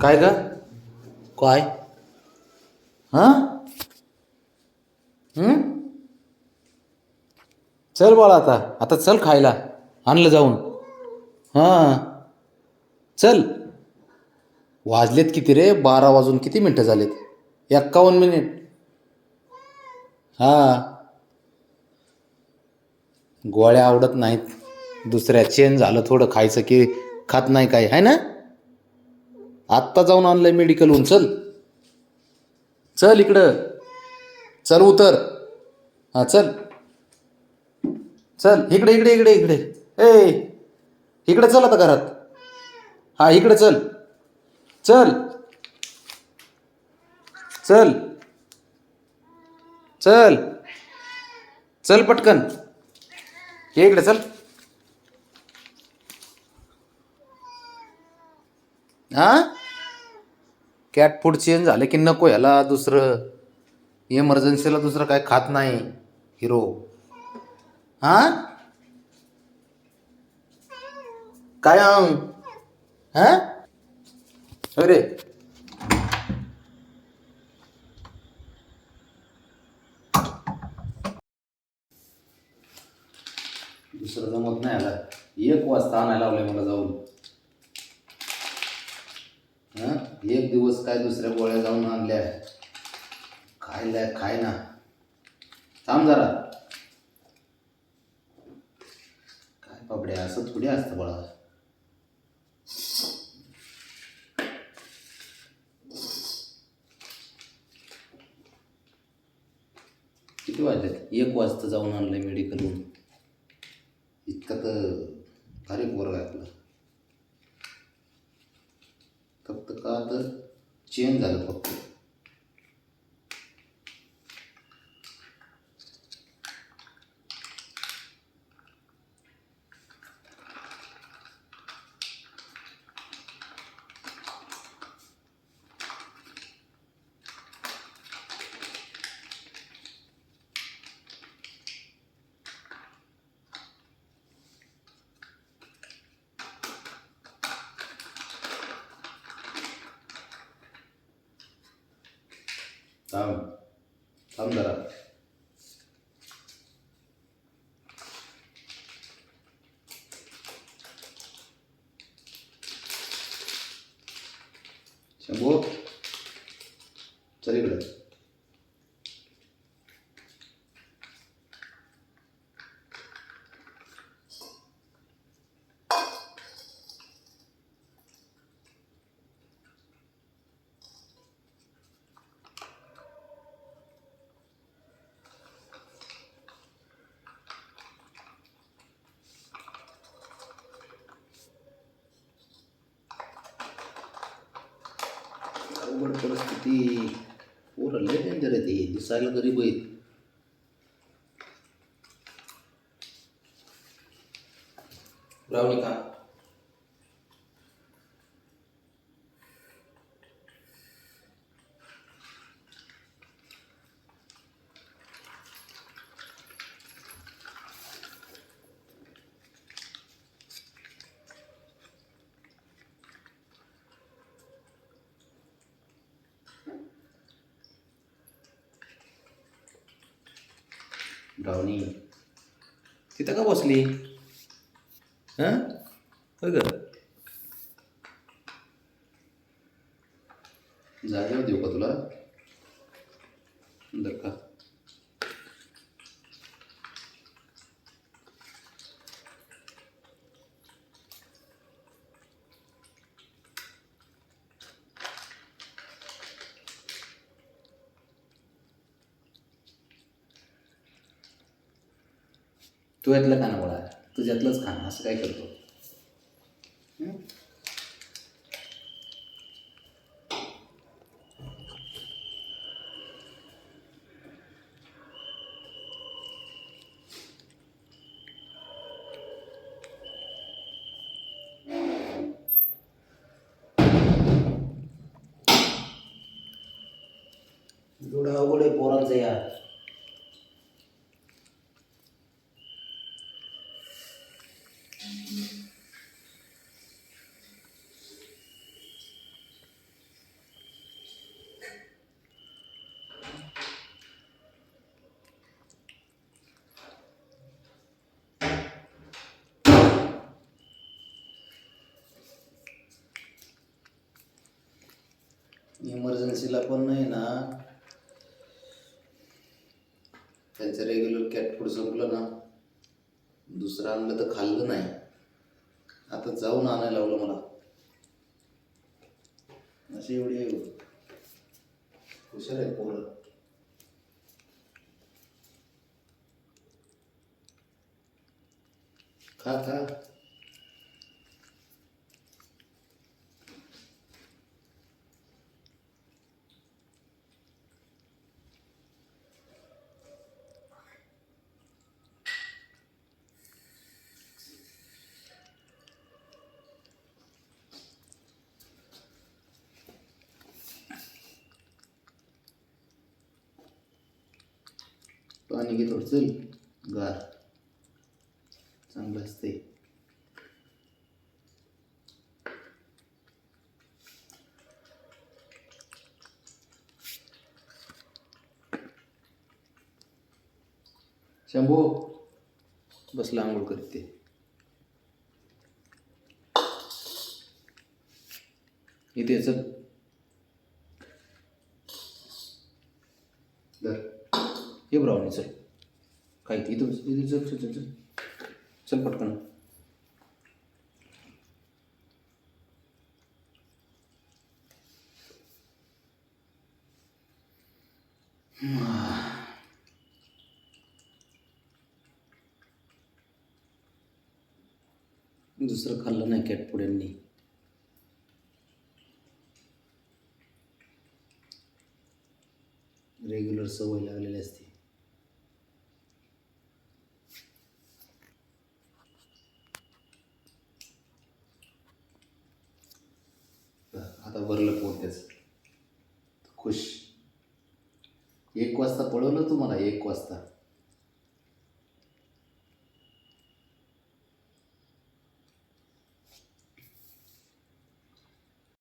काय का काय? हां? हं? चल बाळा आता. आता चल खायला. आणलं जाऊन. हां. चल. वाजलेत किती रे? बारा वाजून किती मिनटं झालेत? एक्कावन्न मिनिट. हां. गोळ्या आवडत नाहीत. दुसऱ्या चेन झालं थोडं खायचं की खात नाही काय. आहे ना? आत्ता जाऊन आणलंय मेडिकलहून. चल. चल इकडं. चल उतर. हां चल. चल. इकडे इकडे इकडे इकडे. ए इकडे चल आता घरात. हा इकडे चल. चल. चल. चल. चल पटकन. ये इकडे चल. हा? कॅट फूड चेंज झालं की नको ह्याला दुसरं? इमर्जन्सीला दुसरं काय खात नाही हिरो हा? काय अंग हा? अरे. दुसरं जमत नाही आला एक वाजता आणायला लावलंय मला जाऊन हं? एक दिवस काय दुसऱ्या गोळ्या जाऊन आणल्या? खायला खाय ना थांब जरा. काय बाबड्या असं थोडी असतं बाळा. किती वाजलेत? एक वाजता जाऊन आणलं मेडिकलहून इतकं तर भारी पोरग आहे आपलं. फक्त का तर चेंज झालं फक्त. थांब थांब जरा शंभू चल इकडे अवघड परिस्थिती पोरं लय डेंजर आहे ते. दिसायला गरीब आहेत रावणी का ब्राउनी. तिथं का बसली? हां? होय ग. जागेवर देऊ का तुला? दर का? तू यातलं खाणं बोला तुझ्यातलंच खाणं असं काय करतो हं? एवढं अवघड आहे पोरांचं यार इमर्जन्सीला पण नाही ना त्यांचं रेग्युलर कॅट फूड संपलं ना दुसरं आणलं तर खाल्लं नाही. आता जाऊन आणायला लावलं मला. अशी एवढी आहे हुशार आहे पोरं. खा खा. पाणी घे थोडं चल. गार. चांगलं असते शंभू बसला आंघोळ करते. इथे चल. धर. ये ब्राउनी चल काय इथं बस, इथं चल चल चल चल. चल पटकन. दुसरं खाल्लं नाही कॅट पुड्यांनी. रेग्युलर सवय लागलेली असते आता भरलं खुश. एक वाजता पळवलं तुम्हाला एक वाजता?